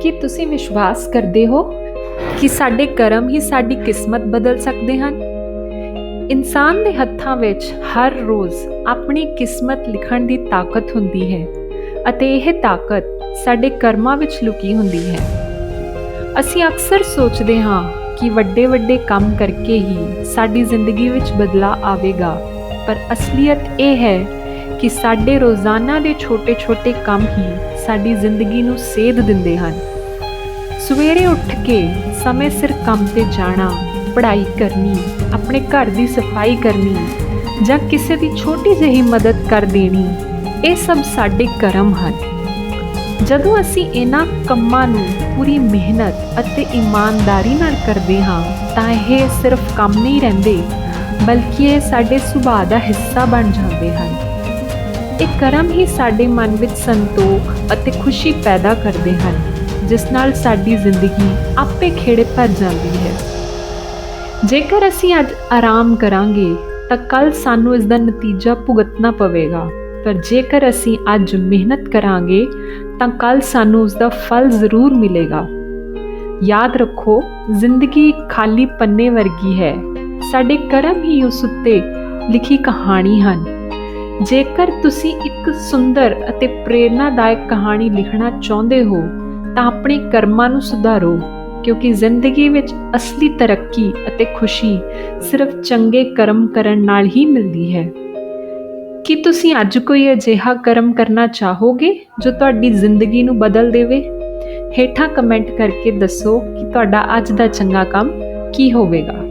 ਕੀ ਤੁਸੀਂ ਵਿਸ਼ਵਾਸ ਕਰਦੇ ਹੋ ਕਿ ਸਾਡੇ ਕਰਮ ਹੀ ਸਾਡੀ ਕਿਸਮਤ ਬਦਲ ਸਕਦੇ ਹਨ? ਇਨਸਾਨ ਦੇ ਹੱਥਾਂ ਵਿੱਚ ਹਰ ਰੋਜ਼ ਆਪਣੀ ਕਿਸਮਤ ਲਿਖਣ ਦੀ ਤਾਕਤ ਹੁੰਦੀ ਹੈ ਅਤੇ ਇਹ ਤਾਕਤ ਸਾਡੇ ਕਰਮਾਂ ਵਿੱਚ ਲੁਕੀ ਹੁੰਦੀ ਹੈ। ਅਸੀਂ ਅਕਸਰ ਸੋਚਦੇ ਹਾਂ ਕਿ ਵੱਡੇ ਵੱਡੇ ਕੰਮ ਕਰਕੇ ਹੀ ਸਾਡੀ ਜ਼ਿੰਦਗੀ ਵਿੱਚ ਬਦਲਾਅ ਆਵੇਗਾ, ਪਰ ਅਸਲੀਅਤ ਇਹ ਹੈ ਕਿ ਸਾਡੇ ਰੋਜ਼ਾਨਾ ਦੇ ਛੋਟੇ-ਛੋਟੇ ਕੰਮ ਹੀ ਸਾਡੀ ਜ਼ਿੰਦਗੀ ਨੂੰ ਸੇਧ ਦਿੰਦੇ ਹਨ। ਸਵੇਰੇ ਉੱਠ ਕੇ ਸਮੇਂ ਸਿਰ ਕੰਮ ਤੇ ਜਾਣਾ, ਪੜ੍ਹਾਈ ਕਰਨੀ, ਆਪਣੇ ਘਰ ਦੀ ਸਫ਼ਾਈ ਕਰਨੀ ਜਾਂ ਕਿਸੇ ਦੀ ਛੋਟੀ ਜਿਹੀ ਮਦਦ ਕਰ ਦੇਣੀ, ਇਹ ਸਭ ਸਾਡੇ ਕਰਮ ਹਨ। ਜਦੋਂ ਅਸੀਂ ਇਹਨਾਂ ਕੰਮਾਂ ਨੂੰ ਪੂਰੀ ਮਿਹਨਤ ਅਤੇ ਇਮਾਨਦਾਰੀ ਨਾਲ ਕਰਦੇ ਹਾਂ, ਤਾਂ ਇਹ ਸਿਰਫ ਕੰਮ ਨਹੀਂ ਰਹਿੰਦੇ, ਬਲਕਿ ਇਹ ਸਾਡੇ ਸੁਭਾਅ ਦਾ ਹਿੱਸਾ ਬਣ ਜਾਂਦੇ ਹਨ। ਇਹ ਕਰਮ ਹੀ ਸਾਡੇ ਮਨ ਵਿੱਚ ਸੰਤੋਖ ਅਤੇ ਖੁਸ਼ੀ ਪੈਦਾ ਕਰਦੇ ਹਨ, ਜਿਸ ਨਾਲ ਸਾਡੀ ਜ਼ਿੰਦਗੀ ਆਪੇ ਖੇੜੇ ਭਰ ਜਾਂਦੀ ਹੈ। ਜੇਕਰ ਅਸੀਂ ਅੱਜ ਆਰਾਮ ਕਰਾਂਗੇ, ਤਾਂ ਕੱਲ ਸਾਨੂੰ ਇਸ ਦਾ ਨਤੀਜਾ ਭੁਗਤਣਾ ਪਵੇਗਾ। ਪਰ ਜੇਕਰ ਅਸੀਂ ਅੱਜ ਮਿਹਨਤ ਕਰਾਂਗੇ, ਤਾਂ ਕੱਲ ਸਾਨੂੰ ਉਸ ਦਾ ਫਲ ਜ਼ਰੂਰ ਮਿਲੇਗਾ। ਯਾਦ ਰੱਖੋ, ਜ਼ਿੰਦਗੀ ਖਾਲੀ ਪੰਨੇ ਵਰਗੀ ਹੈ। ਸਾਡੇ ਕਰਮ ਹੀ ਉਸ ਉੱਤੇ ਲਿਖੀ ਕਹਾਣੀ ਹਨ। ਜੇਕਰ ਤੁਸੀਂ ਇੱਕ ਸੁੰਦਰ ਅਤੇ ਪ੍ਰੇਰਨਾਦਾਇਕ ਕਹਾਣੀ ਲਿਖਣਾ ਚਾਹੁੰਦੇ ਹੋ, ਤਾਂ ਆਪਣੇ ਕਰਮਾਂ ਨੂੰ ਸੁਧਾਰੋ, ਕਿਉਂਕਿ ਜ਼ਿੰਦਗੀ ਵਿੱਚ ਅਸਲੀ ਤਰੱਕੀ ਅਤੇ ਖੁਸ਼ੀ ਸਿਰਫ ਚੰਗੇ ਕਰਮ ਕਰਨ ਨਾਲ ਹੀ ਮਿਲਦੀ ਹੈ। ਕੀ ਤੁਸੀਂ ਅੱਜ ਕੋਈ ਅਜਿਹਾ ਕਰਮ ਕਰਨਾ ਚਾਹੋਗੇ, ਜੋ ਤੁਹਾਡੀ ਜ਼ਿੰਦਗੀ ਨੂੰ ਬਦਲ ਦੇਵੇ? ਹੇਠਾਂ ਕਮੈਂਟ ਕਰਕੇ ਦੱਸੋ ਕਿ ਤੁਹਾਡਾ ਅੱਜ ਦਾ ਚੰਗਾ ਕੰਮ ਕੀ ਹੋਵੇਗਾ।